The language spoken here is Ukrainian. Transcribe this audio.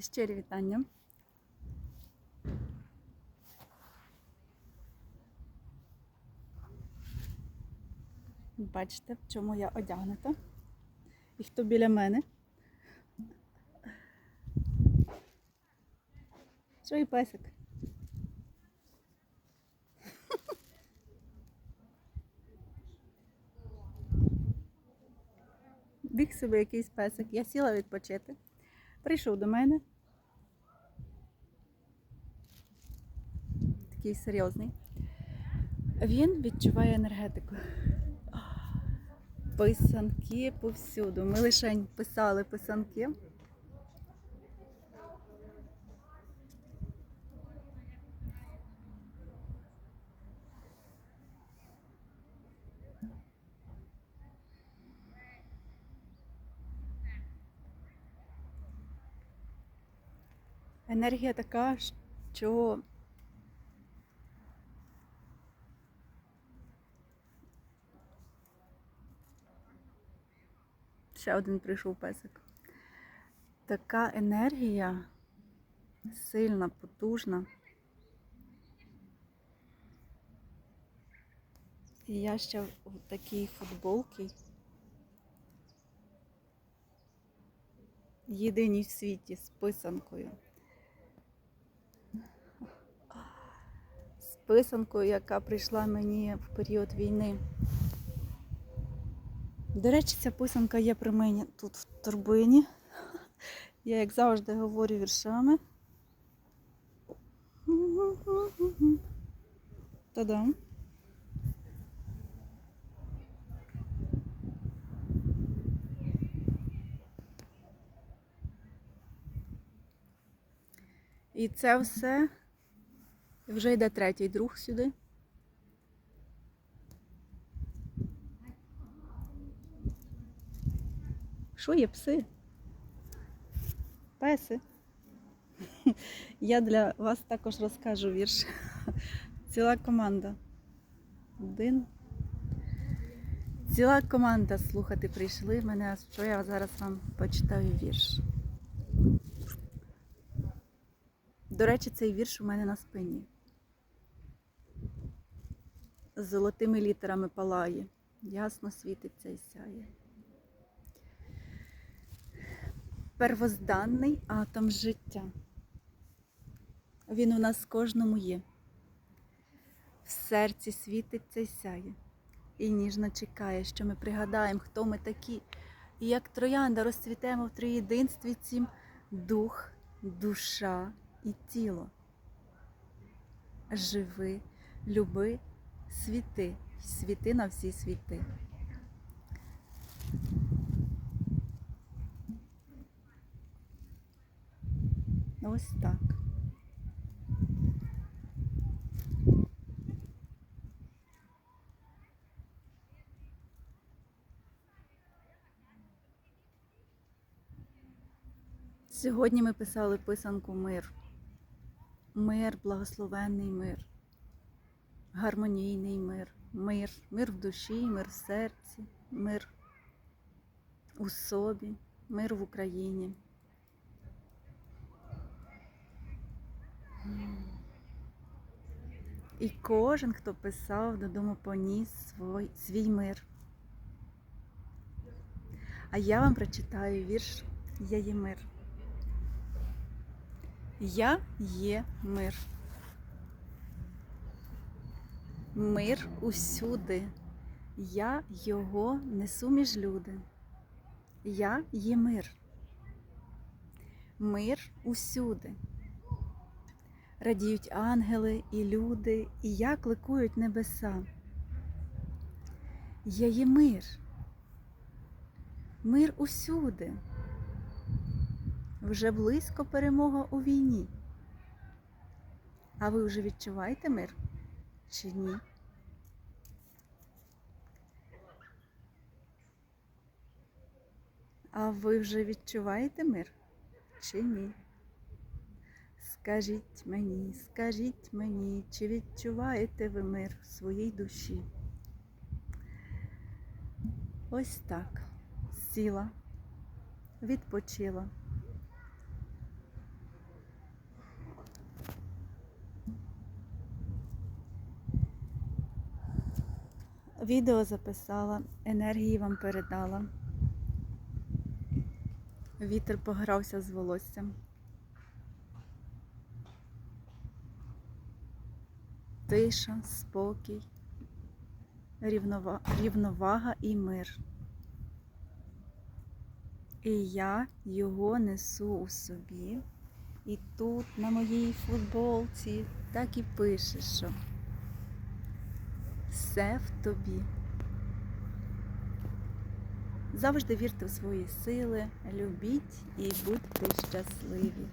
Щирі вітання. Бачите, в чому я одягнута. І хто біля мене. Що і песик? Біг собі якийсь песик. Я сіла відпочити. Прийшов до мене. Такий серйозний. Він відчуває енергетику. Писанки повсюду. Ми лише писали писанки. Енергія така, що ще один прийшов песик. Така енергія сильна, потужна. І я ще в такій футболці. Єдиній в світі з писанкою. Писанкою, яка прийшла мені в період війни. До речі, ця писанка є при мені тут в торбині. Я, як завжди, говорю віршами. Та-дам. І це все вже йде третій друг сюди. Що є пси? Песи. Я для вас також розкажу вірш. Ціла команда. Один. Ціла команда слухати прийшли мене, що я зараз вам почитаю вірш. До речі, цей вірш у мене на спині. З золотими літерами палає, ясно світиться і сяє. Первозданний атом життя. Він у нас кожному є. В серці світиться і сяє, і ніжно чекає, що ми пригадаємо, хто ми такі, і як троянда розцвітемо в триєдинстві цім дух, душа і тіло. Живи, люби, світи, світи на всі світи. Ось так. Сьогодні ми писали писанку мир. Мир, благословенний мир, гармонійний мир, мир, мир в душі, мир в серці, мир у собі, мир в Україні. І кожен, хто писав, додому поніс свій, свій мир. А я вам прочитаю вірш Я є мир. Я є мир. Мир усюди. Я його несу між люди. Я є мир. Мир усюди. Радіють ангели і люди, і як ликують небеса. Я є мир. Мир усюди. Вже близько перемога у війні. А ви вже відчуваєте мир чи ні? А ви вже відчуваєте мир чи ні? Скажіть мені, скажіть мені, чи відчуваєте ви мир в своїй душі? Ось так. Сіла, відпочила. Відео записала, енергії вам передала. Вітер погрався з волоссям. Тиша, спокій, рівнова... рівновага і мир. І я його несу у собі. І тут на моїй футболці так і пише, що все в тобі. Завжди вірте в свої сили, любіть і будьте щасливі.